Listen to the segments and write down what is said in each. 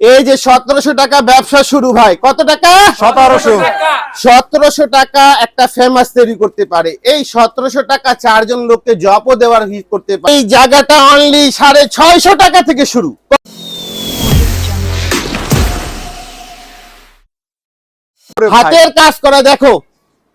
এই যে সতেরোশো টাকা ব্যবসা শুরু ভাই কত টাকা? সতেরোশো সতেরোশো টাকা একটা ফেমাস তৈরি করতে পারে। এই সতেরোশো টাকা চারজন লোককে জবও দেওয়ার করতে পারে। এই জায়গাটা অনলি সাড়ে ছয়শো টাকা থেকে শুরু। হাতের কাজ করা দেখো।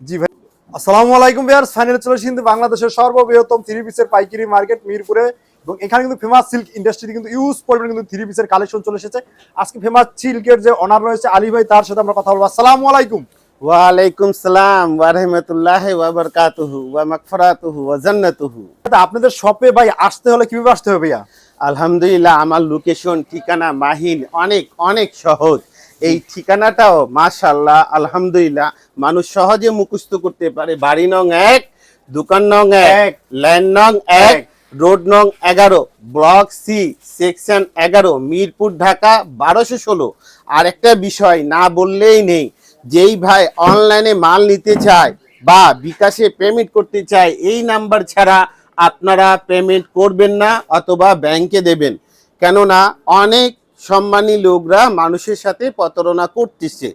জি ভাই। আসসালামু আলাইকুম বিহার ফাইনাল চলে বাংলাদেশের সর্ববৃহত্তম থ্রি পিসের পাইকারি মার্কেট মিরপুরে। এবং এখানে কিন্তু ফেমাস সিল্ক ইন্ডাস্ট্রি কিন্তু ইউজ পরিমাণে কিন্তু থ্রি পিসের কালেকশন চলে এসেছে। আজকে ফেমাস সিল্কের যে অনার রয়েছে আলী ভাই তার সাথে আমরা কথা বলব। আসসালামু আলাইকুম। ওয়ালাইকুম সালাম ওয়া রাহমাতুল্লাহি ওয়া মাগফিরাতুহু ওয়া জান্নাতুহু। আচ্ছা, আপনাদের শপে ভাই আসতে হলে কীভাবে আসতে হবে ভাইয়া? আলহামদুলিল্লাহ আমার লোকেশন ঠিকানা মাহিন অনেক অনেক সহজ। এই ঠিকানাটাও মাশাল্লাহ আলহামদুলিল্লাহ মানুষ সহজে মুখস্থ করতে পারে। বাড়ি নং এক দোকান নং এক ল্যান্ড নং এক। রোড নং এগারো ব্লক সি সেকশন এগারো মিরপুর ঢাকা বারোশো ষোলো। আর একটা বিষয় না বললেই নেই যেই ভাই অনলাইনে মাল নিতে চায় বা বিকাশে পেমেন্ট করতে চায় এই নাম্বার ছাড়া আপনারা পেমেন্ট করবেন না অথবা ব্যাংকে দেবেন। কেননা অনেক সম্মানী লোকরা মানুষের সাথে প্রতারণা করতেছে।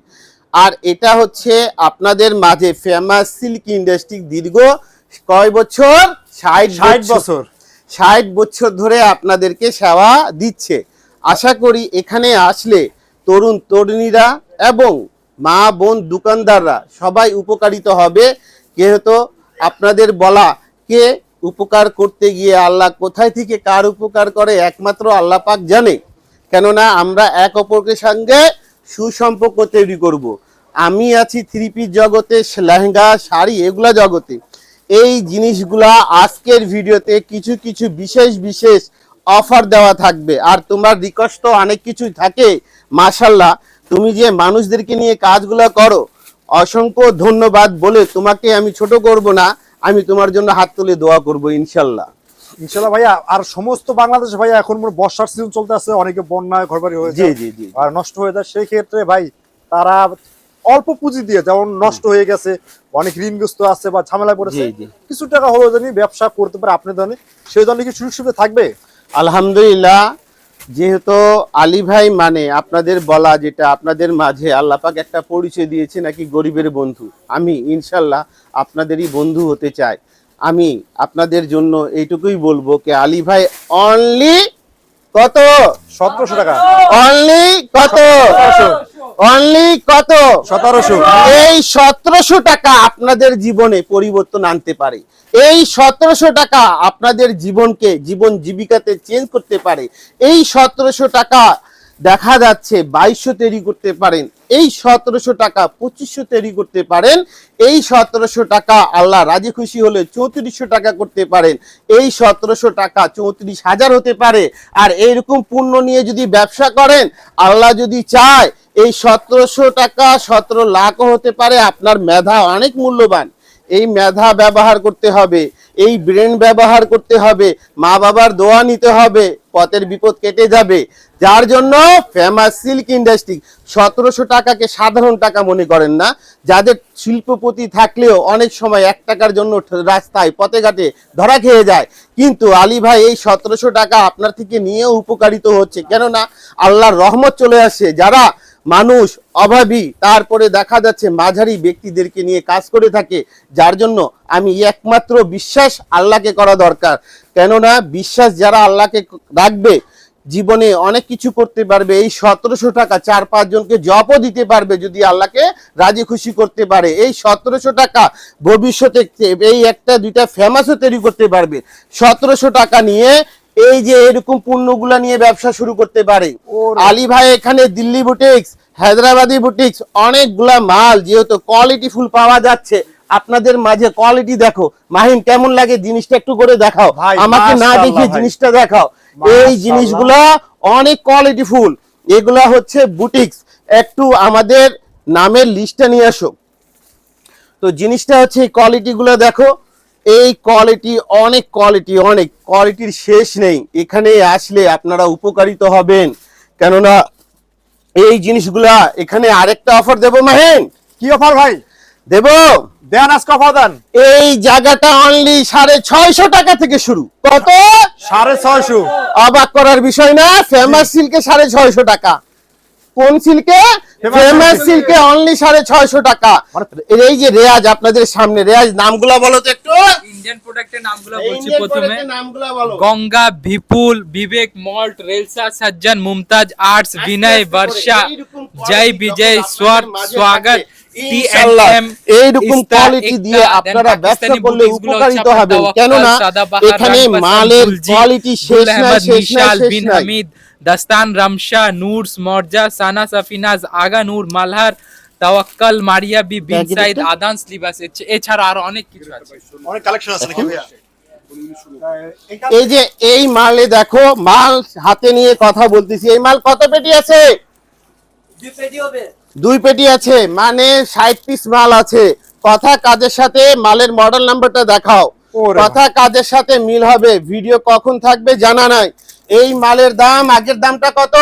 আর এটা হচ্ছে আপনাদের মাঝে ফেমাস সিল্ক ইন্ডাস্ট্রি দীর্ঘ কয় বছর? ষাট ষাট বছর। ষাট বছর ধরে আপনাদেরকে সেবা দিচ্ছে। আশা করি এখানে আসলে তরুণ তরুণীরা এবং মা, বোন, দোকানদাররা সবাই উপকারিত হবে। যেহেতু আপনাদের বলা, কে উপকার করতে গিয়ে আল্লাহ কোথায় থেকে কার উপকার করে, একমাত্র আল্লাহ পাক জানে। কেননা আমরা এক অপরকে সঙ্গে সুসম্পর্ক তৈরি করব। আমি আছি থ্রিপি জগতে, লেহেঙ্গা, শাড়ি, এগুলা জগতে। এই জিনিসগুলা আজকের ভিডিওতে কিছু কিছু বিশেষ বিশেষ অফার দেওয়া থাকবে। আর তোমার রিকোয়েস্ট তো অনেক কিছুই থাকে মাশাল্লাহ তুমি যে মানুষদেরকে নিয়ে কাজগুলো করো অসংখ্য ধন্যবাদ বলে তোমাকে আমি ছোট করব না আমি তোমার জন্য হাত তুলে দোয়া করব ইনশাল্লাহ ইনশাল্লাহ ভাইয়া আর সমস্ত বাংলাদেশ ভাইয়া এখন বর্ষার সিজন চলতে আছে অনেকে বন্যায় ঘরবাড়ি জি আর নষ্ট হয়ে যায়। সেই ক্ষেত্রে ভাই তারা অল্প পুঁজি দিয়ে যেমন নষ্ট হয়ে গেছে অনেক ঋণগ্রস্ত আছে বা ঝামেলায় পড়েছে। কিছু টাকা হলো জানি ব্যবসা করতে পারে আপনি জানি সেই জন্য কি সুযোগ সুবিধা থাকবে? আলহামদুলিল্লাহ যেহেতু আলী ভাই মানে আপনাদের বলা যেটা আপনাদের মাঝে আল্লাপাক একটা পরিচয় দিয়েছে নাকি গরিবের বন্ধু। আমি ইনশাল্লাহ আপনাদেরই বন্ধু হতে চাই। আমি আপনাদের জন্য এইটুকুই বলব কে আলী ভাই অনলি কত? সতেরোশো টাকা। অনলি কত? অনলি কত? সতেরোশো। এই সতেরোশো টাকা আপনাদের জীবনে পরিবর্তন আনতে পারে। এই সতেরোশো টাকা আপনাদের জীবনকে জীবন জীবিকাতে চেঞ্জ করতে পারে। এই সতেরোশো টাকা দেখা যাচ্ছে বাইশশো তৈরি করতে পারেন। এই সতেরোশো টাকা পঁচিশশো তৈরি করতে পারেন। এই সতেরোশো টাকা আল্লাহ রাজি খুশি হলে চৌত্রিশশো টাকা করতে পারেন। এই সতেরোশো টাকা চৌত্রিশ হাজার হতে পারে। আর এইরকম পণ্য নিয়ে যদি ব্যবসা করেন আল্লাহ যদি চায় এই সতেরোশো টাকা, সতেরো লাখও হতে পারে। আপনার মেধা অনেক মূল্যবান। এই মেধা ব্যবহার করতে হবে। এই ব্রেন ব্যবহার করতে হবে। মা বাবার দোয়া নিতে হবে। পথের বিপদ কেটে যাবে। যার জন্য ফেমাস সিল্ক ইন্ডাস্ট্রি সতেরোশো টাকাকে সাধারণ টাকা মনে করেন না। যাদের শিল্পপতি থাকলেও অনেক সময় এক টাকার জন্য রাস্তায়, পথে ঘাটে ধরা খেয়ে যায়। কিন্তু আলী ভাই, এই সতেরোশো টাকা আপনার থেকে নিয়েও উপকারিত হচ্ছে। কেননা, আল্লাহর রহমত চলে আসে। যারা মানুষ অভাবী, তারপরে দেখা যাচ্ছে মাঝারি ব্যক্তিদেরকে নিয়ে কাজ করে থাকে, যার জন্য আমি একমাত্র বিশ্বাস আল্লাহকে করা দরকার। কেননা বিশ্বাস যারা আল্লাহকে রাখবে, জীবনে অনেক কিছু করতে পারবে, এই সতেরোশো টাকা চার পাঁচ জনকে জবও দিতে পারবে যদি আল্লাহকে রাজি খুশি করতে পারে। এই সতেরোশো টাকা ভবিষ্যতে এই একটা, দুইটা ফেমাসও তৈরি করতে পারবে। সতেরোশো টাকা নিয়ে এই যে এরকম পণ্যগুলা নিয়ে ব্যবসা শুরু করতে পারে। আলী ভাই এখানে দিল্লি বুটিক্স হায়দ্রাবাদি বুটিক্স অনেকগুলা মাল যেহেতু কোয়ালিটি ফুল পাওয়া যাচ্ছে। আপনাদের মাঝে কোয়ালিটি দেখো। মাহিন কেমন লাগে জিনিসটা একটু করে দেখাও। ভাই, আমাকে না দেখে জিনিসটা দেখাও। এই। জিনিসগুলা অনেক কোয়ালিটি ফুল এগুলা হচ্ছে বুটিক্স একটু আমাদের নামের লিস্টটা নিয়ে আসো। তো জিনিসটা হচ্ছে এই কোয়ালিটিগুলো দেখো। এই কোয়ালিটি অনেক কোয়ালিটি অনেক কোয়ালিটির শেষ নেই। এখানে আসলে আপনারা উপকারিত হবেন। কেননা এই জিনিসগুলা এখানে আরেকটা অফার দেবো মাহেন। কি অফার ভাই? দেব? দেন আজকে অফার দেন। এই জায়গাটা অনলি সাড়ে ছয়শো টাকা থেকে শুরু। কত? সাড়ে ছয়শো। অবাক করার বিষয় না ফেমাস সিল্কে সাড়ে ছয়শো টাকা। কোন সিল্কে ফেমাস সিল্কে অনলি সাড়ে ছয়শো টাকা। এই যে রেয়াজ আপনাদের সামনে রেয়াজ নামগুলো বলো তো একটু। ইন্ডিয়ান প্রোডাক্টের নামগুলো বলছি প্রথমে। product এর নামগুলো বলো। গঙ্গা বিপুল বিবেক মল্ট রেলসা সজ্জন মুমতাজ আর্টস বিনয় বর্ষা জয় বিজয় স্বর স্বাগত থাকে, টি ইনশাআল্লাহ এইরকম কোয়ালিটি দিয়ে আপনারা ব্যবসা করলে উপকারিত হবেন কেননা এখানে মালের কোয়ালিটি শেষ নাই শেষ নাই শেষ বিন নাই। দাস্তান রামশা নূরস মর্জা সানা সাফিনাজ আগা নূর মালহার তাওয়াক্কাল মারিয়া বি বিন সাইদ? আদান লিবাস এছাড়া আরও অনেক কিছু আছে। অনেক কালেকশন আছে নাকি ভাইয়া? এই যে এই মালে দেখো মাল হাতে নিয়ে কথা বলতেছি। এই মাল কত পেটি আছে? দুই পেটি আছে মানে ষাট পিস মাল আছে। কথা কাজের সাথে মালের মডেল নাম্বারটা দেখাও। কথা কাজের সাথে মিল হবে। ভিডিও কখন থাকবে জানা নাই। এই মালের দাম আগের দামটা কত?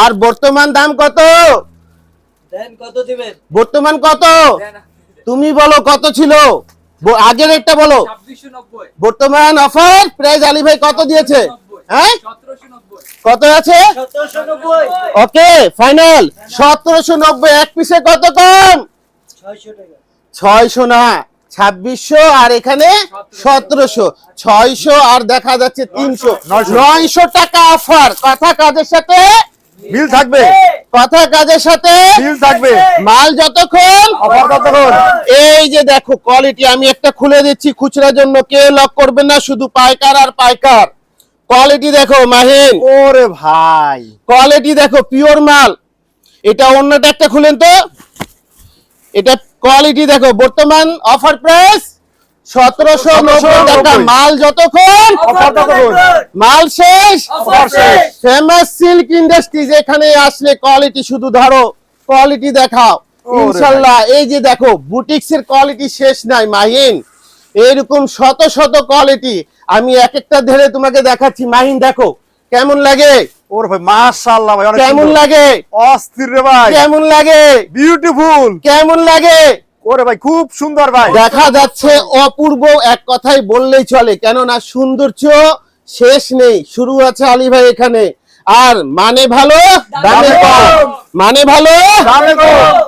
আর বর্তমান দাম কত? বর্তমান কত? তুমি বলো কত ছিল? আগের একটা বলো। বর্তমান অফার প্রাইস আলী ভাই কত দিয়েছে? হ্যাঁ? কত আছে? Okay final. সতেরোশো নব্বই এক পিসে কত কম? ছয়শো টাকা। ছয়শো না। ছাব্বিশশো আর এখানে সতেরোশো। ছয়শো আর দেখা যাচ্ছে তিনশো। নয়শো। টাকা অফার। কথা কাজের সাথে? বিল থাকবে। কথা কাজের সাথে? বিল থাকবে। মাল যতক্ষণ? এই যে দেখো কোয়ালিটি আমি একটা খুলে দিচ্ছি খুচরার জন্য। কেউ লক করবে না শুধু পাইকার আর পাইকার। কোয়ালিটি দেখো মাহিন। ওরে ভাই। কোয়ালিটি দেখো পিওর মাল। এটা অন্যটা একটা খুলেন তো। এটা কোয়ালিটি দেখো বর্তমান অফার প্রাইস সতেরোশো নব্বই টাকা। মাল যতক্ষণ? মাল শেষ? ফেমাস সিল্ক ইন্ডাস্ট্রিজ এখানে আসলে কোয়ালিটি শুধু ধরো কোয়ালিটি দেখাও। ইনশাল্লাহ এই যে দেখো বুটিক্স এর কোয়ালিটি শেষ নাই মাহিন। এরকম শত শত কোয়ালিটি আমি এক একটা ধরে তোমাকে দেখাচ্ছি। মাহিন দেখো কেমন লাগে? ওরে ভাই মাশাআল্লাহ ভাই কেমন। লাগে? অস্থির রে ভাই। কেমন লাগে? বিউটিফুল কেমন লাগে? ওরে ভাই খুব সুন্দর ভাই। দেখা যাচ্ছে অপূর্ব এক কথাই বললেই চলে কেননা সৌন্দর্য শেষ নেই শুরু আছে আলী ভাই এখানে। আর মানে ভালো? দামে কম। মানে ভালো?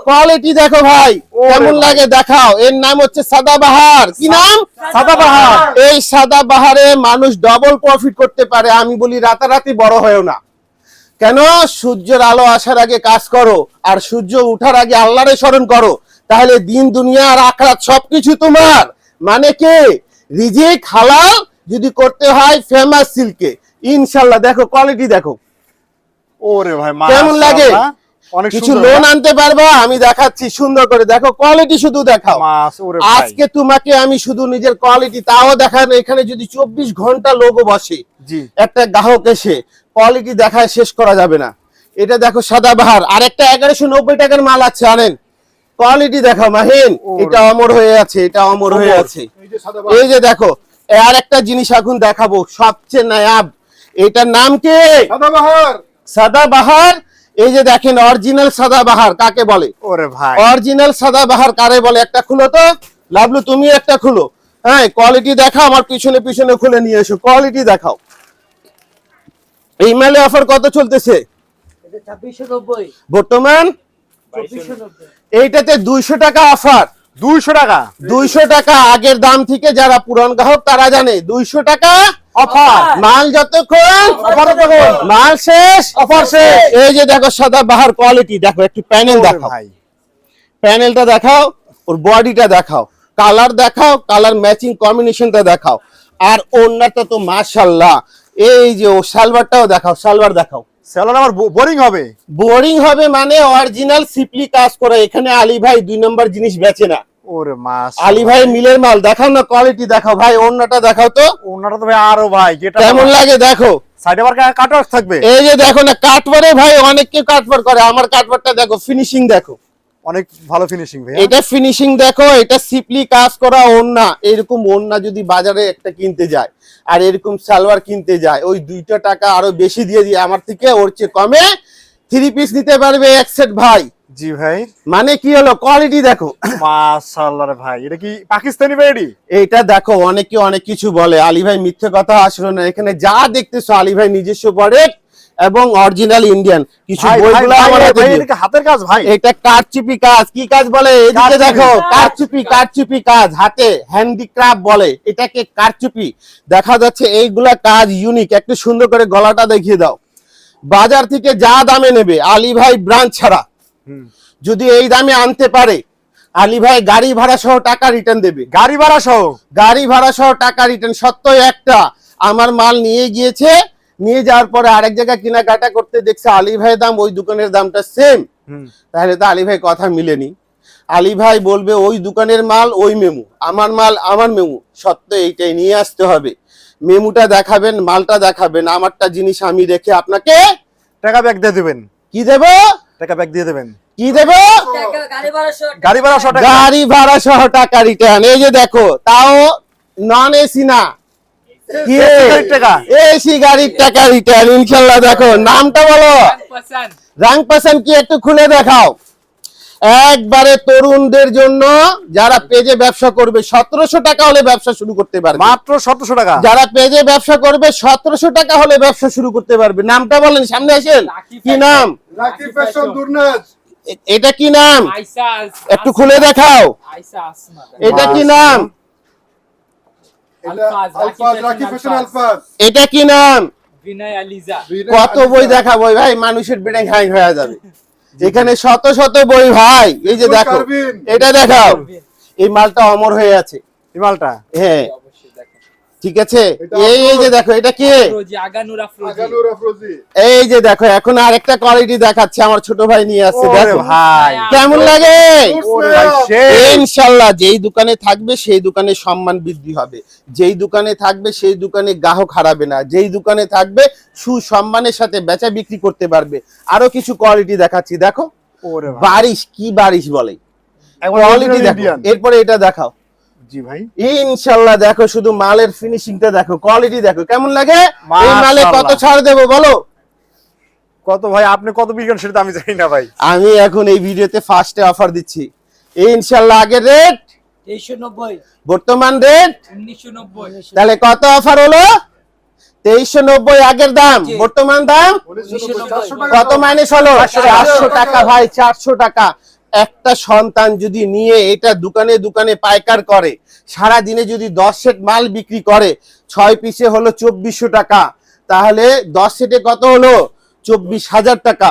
কোয়ালিটি দেখো ভাই কেমন লাগে দেখাও। এর নাম হচ্ছে সাদাবাহার কি নাম? সাদাবাহার। এই সাদাবাহারে মানুষ ডবল প্রফিট করতে পারে আমি বলি রাতারাতি বড় হয়েও না। কেন? সূর্যের আলো আসার আগে কাজ করো আর সূর্য উঠার আগে আল্লাহরে স্মরণ করো। তাহলে দিন দুনিয়া আর আখরাত সবকিছু তোমার। মানে কে? রিজিক হালাল যদি করতে হয় ফেমাস সিল্কে ইনশাল্লাহ দেখো কোয়ালিটি দেখো। ওরে ভাই কেমন লাগে? কিছু লোন আনতে পারবা? আমি দেখাচ্ছি সুন্দর করে দেখো কোয়ালিটি শুধু দেখাও। আজকে তোমাকে আমি শুধু নিজের কোয়ালিটি তাও দেখানো এখানে যদি চব্বিশ ঘণ্টা লোগো বসে একটা গ্রাহক এসে কোয়ালিটি দেখায় শেষ করা যাবে না। এটা দেখো সাদাবাহার আর একটা এগারোশো নব্বই টাকার মাল আছে আনেন। কোয়ালিটি দেখো মাহিন এটা অমর হয়ে আছে এটা অমর হয়ে আছে। এই যে দেখো আর একটা জিনিস এখন দেখাবো সবচেয়ে নায়াব এটার নাম কি? সাদাবাহার সাদাবাহার এই যে দেখেন অরিজিনাল সাদাবাহার কাকে বলে? ওরে ভাই। অরিজিনাল সাদাবাহার কারে বলে? একটা খুলো তো। লাভলু তুমি একটা খুলো। হ্যাঁ কোয়ালিটি দেখাও আমার পিছনে পিছনে খুলে নিয়ে এসো। কোয়ালিটি দেখাও। এই মেলে অফার কত চলতেছে? বর্তমান? এইটাতে দুইশো টাকা অফার দুইশো টাকা। দুইশো টাকা আগের দাম থেকে যারা পুরান গ্রাহক তারা জানে দুইশো টাকা অফার মাল যতক্ষণ মাল শেষ অফার শেষ। এই যে দেখো সাদা বাহার কোয়ালিটি দেখো একটু প্যানেল দেখাও। প্যানেলটা দেখাও ওর বডিটা দেখাও। কালার দেখাও কালার ম্যাচিং কম্বিনেশনটা দেখাও। আর ওড়নাটা তো মাশাল্লাহ। এই যে ও সালোয়ারটাও দেখাও সালোয়ার দেখাও। সেলর আমার বোরিং হবে? বোরিং হবে মানে অরিজিনাল সিপলি কাজ করে এখানে আলী ভাই দুই নম্বর জিনিস বেচে না। ওরে মাস আলী ভাই মিলের মাল দেখাও না কোয়ালিটি দেখাও। ভাই ওড়নাটা দেখাও তো। ওনারা তো ভাই আরও ভাই যেটা কেমন লাগে দেখো। সাইডে আবার কাটওয়ার্ক থাকবে? এই যে দেখো না কাটবারে ভাই অনেককে কাটবার করে আমার কাটবারটা দেখো ফিনিশিং দেখো। অনেক ভালো ফিনিশিং ভাই এটা ফিনিশিং দেখো এটা সিপলি কাজ করা ওড়না। এরকম ওড়না যদি বাজারে একটা কিনতে যায় আর এরকম সালোয়ার কিনতে যায় ওই দুইটা টাকা আরও বেশি দিয়ে দিয়ে আমার থেকে ওর চেয়ে কমে থ্রি পিস নিতে পারবে এক সেট ভাই। জি ভাই। মানে কি হলো? কোয়ালিটি দেখো। মাশাআল্লাহ ভাই এটা কি পাকিস্তানি বেডি এইটা দেখো অনেকে অনেক কিছু বলে। আলী ভাই মিথ্যে কথা আসলো না। এখানে যা দেখতেছো আলী ভাই নিজস্ব প্রোডাক্ট এবং অরিজিনাল ইন্ডিয়ান কিছু বইগুলো দিও। হাতের কাজ ভাই। এটা কারচুপি কাজ। কি কাজ বলে? এদিকে দেখো কারচুপি কারচুপি কাজ। হাতে হ্যান্ডিক্রাফট বলে। এটাকে কারচুপি। দেখা যাচ্ছে এইগুলা কাজ ইউনিক একটু সুন্দর করে গলাটা দেখিয়ে দাও। বাজার থেকে যা দামে নেবে আলী ভাই ব্রাঞ্চ ছাড়া যদি এই দামে আনতে পারে আলী ভাই গাড়ি ভাড়া সহ টাকা রিটার্ন দেবে। গাড়ি ভাড়া সহ? গাড়ি ভাড়া সহ টাকা রিটার্ন সত্য একটা আমার মাল নিয়ে গিয়েছে নিয়ে যাওয়ার পরে আরেক জায়গায় কেনাকাটা করতে দেখছে আলী ভাই দাম ওই দোকানের দামটা সেম হুম। তাহলে তো আলী ভাই কথা মিলেনি। আলী ভাই বলবে ওই দোকানের মাল ওই মেমু। আমার মাল আমার মেমু। সত্য এইটাই নিয়ে আসতে হবে। মেমুটা দেখাবেন মালটা দেখাবেন। আমারটা জিনিস আমি রেখে আপনাকে টাকা ব্যাগ দিয়ে দেবেন। কি দেব? টাকা ব্যাগ দিয়ে দেবেন। কি দেব? গাড়ি ভাড়া সহ গাড়ি ভাড়া সহ টাকা। গাড়ি ভাড়া সহ টাকা রিটার্ন এই যে দেখো তাও নন এসি না? এসি গাড়ির টাকা? রিটার্ন ইনশাল্লাহ দেখো নামটা বলো। রাং পাসান কি একটু খুলে দেখাও। একবারে তরুণদের জন্য যারা পেজে ব্যবসা করবে সতেরোশো টাকা হলে ব্যবসা শুরু করতে পারবে। মাত্র সতেরোশো টাকা? যারা পেজে ব্যবসা করবে সতেরোশো টাকা হলে ব্যবসা শুরু করতে পারবে। নামটা বলেন সামনে আসেন। কি নাম? এটা কি নাম? একটু খুলে দেখাও। এটা কি নাম? এটা কি নাম? কত বই দেখাবো? ভাই মানুষের ব্রেন হ্যাং হয়ে যাবে। এখানে শত শত বই ভাই। এই যে দেখো এটা দেখাও। এই মালটা অমর হয়ে আছে। এই মালটা? হ্যাঁ। ঠিক আছে? এই এই যে দেখো এটা কি? এই যে দেখো এখন আরেকটা কোয়ালিটি দেখাচ্ছে আমার ছোট ভাই নিয়ে আসছে দেখো। ভাই। কেমন লাগে? ইনশাল্লাহ যেই দোকানে থাকবে সেই দোকানে সম্মান বৃদ্ধি হবে। যেই দোকানে থাকবে সেই দোকানে গ্রাহক হারাবে না। যেই দোকানে থাকবে সুসম্মানের সাথে বেচা বিক্রি করতে পারবে। আরও কিছু কোয়ালিটি দেখাচ্ছি দেখো। ওরে বারিশ কি বারিশ বলে? কোয়ালিটি দেখো এরপরে এটা দেখাও। জি ভাই। দেখো শুধু মালের ফিনিশিংটা দেখো কোয়ালিটি দেখো কেমন লাগে? এই মালে কত ছাড় দেবো বলো? কত ভাই আপনি কত বিজ্ঞান সেটা আমি জানি না ভাই। আমি এখন এই ভিডিওতে ফার্স্টে অফার দিচ্ছি। ইনশাল্লাহ আগের রেট তেইশশো নব্বই। বর্তমান রেট উনিশশো নব্বই। তাহলে কত অফার হলো? তেইশশো নব্বই আগের দাম। বর্তমান দাম? কত মাইনাস হলো? চারশো চারশো টাকা ভাই চারশো টাকা। একটা সন্তান যদি নিয়ে এটা দোকানে দোকানে পাইকার করে সারা দিনে যদি দশ সেট মাল বিক্রি করে ছয় পিসে হলো চব্বিশশো টাকা। তাহলে দশ সেটে কত হলো? চব্বিশ হাজার টাকা।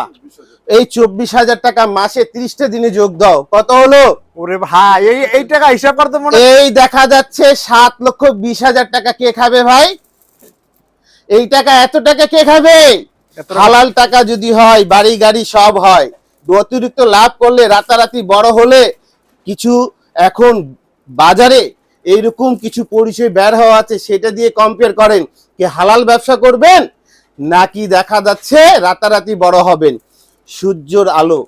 এই চব্বিশ হাজার টাকা মাসে ত্রিশটা দিনে যোগ দাও। কত হলো? ওরে ভাই এই এই টাকা হিসাব করতে মনে এই দেখা যাচ্ছে সাত লক্ষ বিশ হাজার টাকা কে খাবে ভাই? এই টাকা এত টাকা কে খাবে? হালাল টাকা যদি হয় বাড়ি গাড়ি সব হয়। অতিরিক্ত লাভ করলে, রাতারাতি বড় হলে কিছু এখন বাজারে এইরকম কিছু পরিচয় বের হওয়া আছে, সেটা দিয়ে কম্পেয়ার করেন, কি হালাল ব্যবসা করবেন নাকি দেখা যাচ্ছে রাতারাতি বড় হবেন? সূর্যর আলো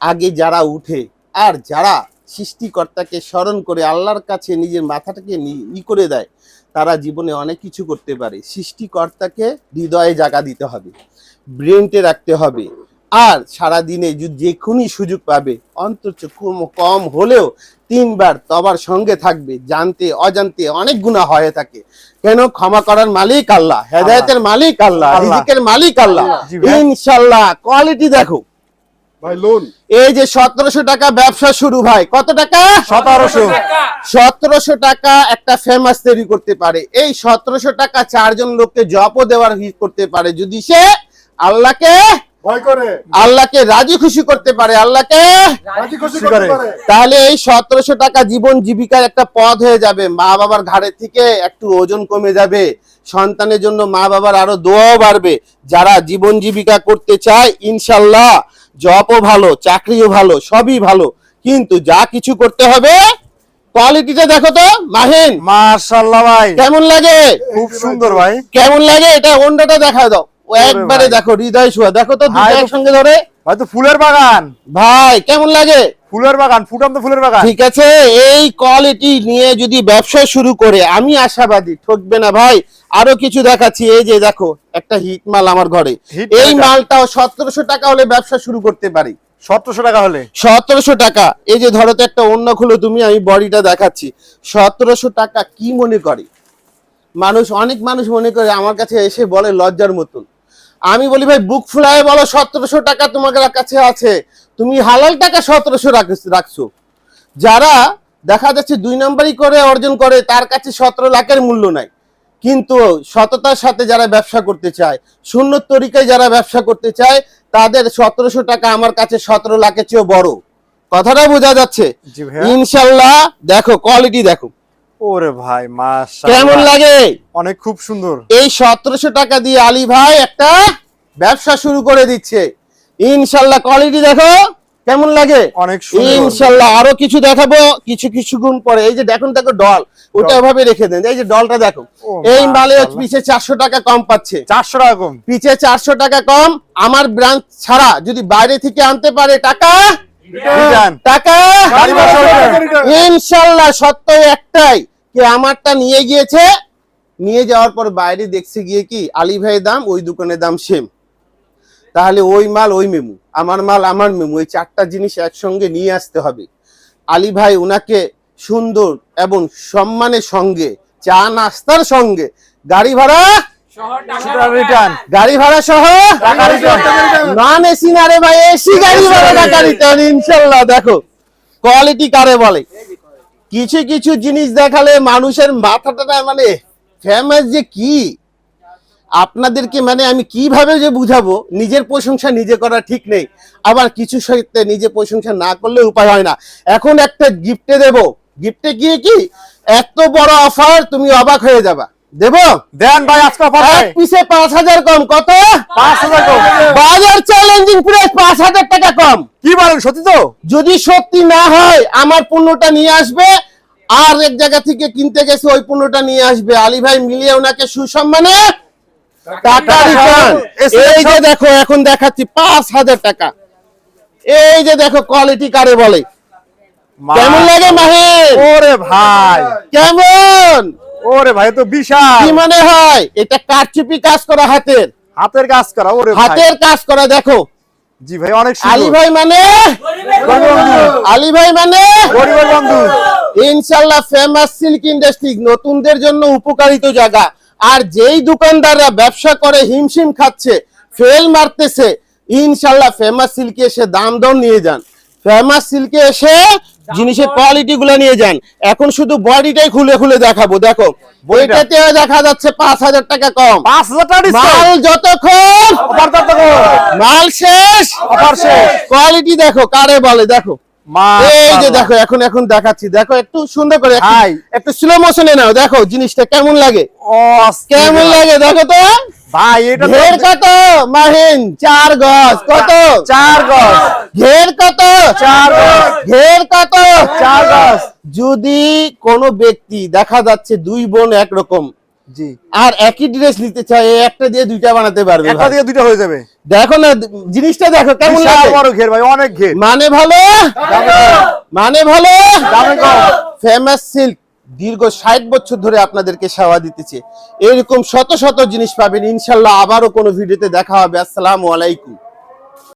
আগে যারা উঠে আর যারা সৃষ্টিকর্তাকে স্মরণ করে আল্লাহর কাছে নিজের মাথাটাকে ই করে দেয়, তারা জীবনে অনেক কিছু করতে পারে। সৃষ্টিকর্তাকে হৃদয়ে জাগা দিতে হবে ব্রেনটে রাখতে হবে। আর সারা দিনে যেখুনি সুযোগ পাবে অন্তত কম কম হলেও তিনবার তবার সঙ্গে থাকবে জানতে অজান্তে অনেক গুণা হয়ে থাকে। কেন? ক্ষমা করার মালিক আল্লাহ হেদায়তের মালিক আল্লাহ। রিজিকের মালিক আল্লাহ। ইনশাল্লাহ কোয়ালিটি দেখো। ভাই লোন এই যে সতেরোশো টাকা ব্যবসা শুরু ভাই কত টাকা? সতেরোশো। টাকা সতেরোশো টাকা একটা ফেমাস তৈরি করতে পারে। এই সতেরোশো টাকা চারজন লোককে জবও দেওয়ার করতে পারে। যদি সে আল্লাহকে আল্লাহকে রাজি খুশি করতে পারে আল্লাহকে রাজি খুশি খুশি করে। করতে পারে। তাহলে এই সতেরোশো টাকা জীবন জীবিকার একটা পথ হয়ে যাবে। মা বাবার ঘাড়ের থেকে একটু ওজন কমে যাবে। সন্তানের জন্য মা বাবার আরও দোয়াও বাড়বে। যারা জীবন জীবিকা করতে চায় ইনশাল্লাহ জবও ভালো চাকরিও ভালো সবই ভালো। কিন্তু যা কিছু করতে হবে কোয়ালিটিটা দেখো তো মাহিন। মাশাআল্লাহ ভাই। কেমন লাগে? খুব সুন্দর ভাই। কেমন লাগে? এটা অন্যটা দেখা দাও। একবারে দেখো হৃদয় শোয়া দেখো তো দুটো ভাই, একসঙ্গে ধরে। ভাই তো ফুলের বাগান। ভাই কেমন লাগে? ফুলের বাগান ফুটাম তো ফুলের বাগান। ঠিক আছে এই কোয়ালিটি নিয়ে যদি ব্যবসা শুরু করে আমি আশাবাদী ঠকবে না ভাই। আরও কিছু দেখাচ্ছি এই যে দেখো একটা হিট মাল আমার ঘরে। এই মালটাও সতেরোশো টাকা হলে ব্যবসা শুরু করতে পারি। সতেরোশো টাকা হলে? সতেরোশো টাকা। এই যে ধরো তো একটা অন্য খুলো তুমি আমি বডিটা দেখাচ্ছি। সতেরোশো টাকা কি মনে করে? মানুষ অনেক মানুষ মনে করে আমার কাছে এসে বলে লজ্জার মতন। আমি বলি ভাই বুক ফুলায় বলো সতেরোশো টাকা তোমাদের কাছে আছে। তুমি হালাল টাকা সতেরোশো রাখছো যারা দেখা যাচ্ছে দুই নম্বরই করে অর্জন করে তার কাছে সতেরো লাখের মূল্য নাই। কিন্তু সততার সাথে যারা ব্যবসা করতে চায় শূন্য তরিকায় যারা ব্যবসা করতে চায় তাদের সতেরোশো টাকা আমার কাছে সতেরো লাখের চেয়েও বড়। কথাটা বোঝা যাচ্ছে। ইনশাল্লাহ দেখো কোয়ালিটি দেখো। ওরে ভাই কেমন লাগে? অনেক খুব সুন্দর। এই সতেরোশো টাকা দিয়ে আলী ভাই একটা ব্যবসা শুরু করে দিচ্ছে। ইনশাল্লাহ কোয়ালিটি দেখো কেমন লাগে? অনেক সুন্দর। ইনশাল্লাহ আরও কিছু দেখাবো কিছু কিছু গুণ পরে। এই যে দেখুন দেখো ডল ওটা। এভাবে রেখে দেন। এই যে ডলটা দেখো এই মালে পিছে চারশো টাকা কম পাচ্ছে। চারশো টাকা কম। পিছে চারশো টাকা কম আমার ব্রাঞ্চ ছাড়া যদি বাইরে থেকে আনতে পারে টাকা টাকা। ইনশাল্লাহ সত্য একটাই কি আমারটা নিয়ে গিয়েছে? নিয়ে যাওয়ার পর বাইরে দেখছে গিয়ে কি? আলী ভাই দাম ওই দোকানের দাম সেম তাহলে ওই মাল ওই মেমু। আমার মাল আমার মেমু। এই চারটা জিনিস একসঙ্গে নিয়ে আসতে হবে। আলী ভাই ওনাকে সুন্দর এবং সম্মানের সঙ্গে চা নাস্তার সঙ্গে গাড়ি ভাড়া গাড়ি ভাড়া সহ নন এসি না রে ভাই এসি গাড়ি ভাড়া টাকা রিটার্ন ইনশাল্লাহ দেখো। কোয়ালিটি কারে বলে? কিছু কিছু জিনিস দেখালে মানুষের মাথাটা মানে ফেমাস যে কি? আপনাদেরকে মানে আমি কীভাবে যে বুঝাবো? নিজের প্রশংসা নিজে করা ঠিক নেই। আবার কিছু সাহিত্যে নিজে প্রশংসা না করলে উপায় হয় না। এখন একটা গিফটে দেব। গিফটে গিয়ে কি? এত বড় অফার তুমি অবাক হয়ে যাবা। দেবো? দেন ভাই আজকে অফার এক পিসে পাঁচ হাজার কম কত? পাঁচ হাজার কম। বাজার চ্যালেঞ্জিং প্রাইস পাঁচ হাজার টাকা কম। কি বলেন সত্যি তো? যদি সত্যি না হয় আমার পণ্যটা নিয়ে আসবে আর এক জায়গা থেকে কিনতে গেছে ওই পণ্যটা নিয়ে আসবে। আলী ভাই মিলিয়ে ওনাকে সুসম্মানে টাকা রিটার্ন এই যে দেখো এখন দেখাচ্ছি পাঁচ হাজার টাকা। এই যে দেখো কোয়ালিটি কারে বলে। কেমন লাগে মাহির? ওরে ভাই। কেমন? ওরে ভাই তো বিশাল। কি মনে হয়? এটা কারচুপি কাজ করা হাতের? হাতের কাজ করা ওরে হাতের কাজ করা দেখো। জি ভাই অনেক আলী ভাই মানে? আলী ভাই মানে? গরিবের বন্ধু। ইনশাল্লাহ ফেমাস সিল্ক ইন্ডাস্ট্রি নতুনদের জন্য উপকারিত জায়গা। আর যেই দোকানদাররা ব্যবসা করে হিমশিম খাচ্ছে ফেল মারতেছে ইনশাল্লাহ ফেমাস সিল্কে এসে দাম দর নিয়ে যান। ফেমাস সিল্কে এসে জিনিসের কোয়ালিটি গুলো নিয়ে যান। এখন শুধু বডিটাই খুলে খুলে দেখাবো দেখো। বইটাতে দেখা যাচ্ছে পাঁচ হাজার টাকা কম। পাঁচ হাজার মাল যতক্ষণ মাল শেষ। অফার শেষ। কোয়ালিটি দেখো কারে বলে দেখো। এই যে দেখো এখন এখন দেখাচ্ছি। দেখো একটু সুন্দর করে একটু- একটু স্লো মোশনে নাও। দেখো জিনিসটা কেমন লাগে? কেমন লাগে? দেখো তো। ভাই এটা ঘের কত মাহিন? চার গজ। কত? চার গজ। ঘের কত? চার গজ। ঘের কত? চার গজ। যদি কোনো ব্যক্তি দেখা যাচ্ছে দুই বোন একরকম জি। আর একই ড্রেস নিতে চায় একটা দিয়ে দুইটা বানাতে পারবে একটা। থেকে দুইটা হয়ে যাবে। দেখো না জিনিসটা দেখো কেমন লাগে। বড় ঘের ভাই অনেক ঘের। মানে ভালো? মানে ভালো? ফেমাস সিল্ক দীর্ঘ ষাট বছর ধরে আপনাদেরকে সেবা দিতেছে। এরকম শত শত জিনিস পাবেন। ইনশাল্লাহ আবারও কোনো ভিডিওতে দেখা হবে। আসসালামু আলাইকুম।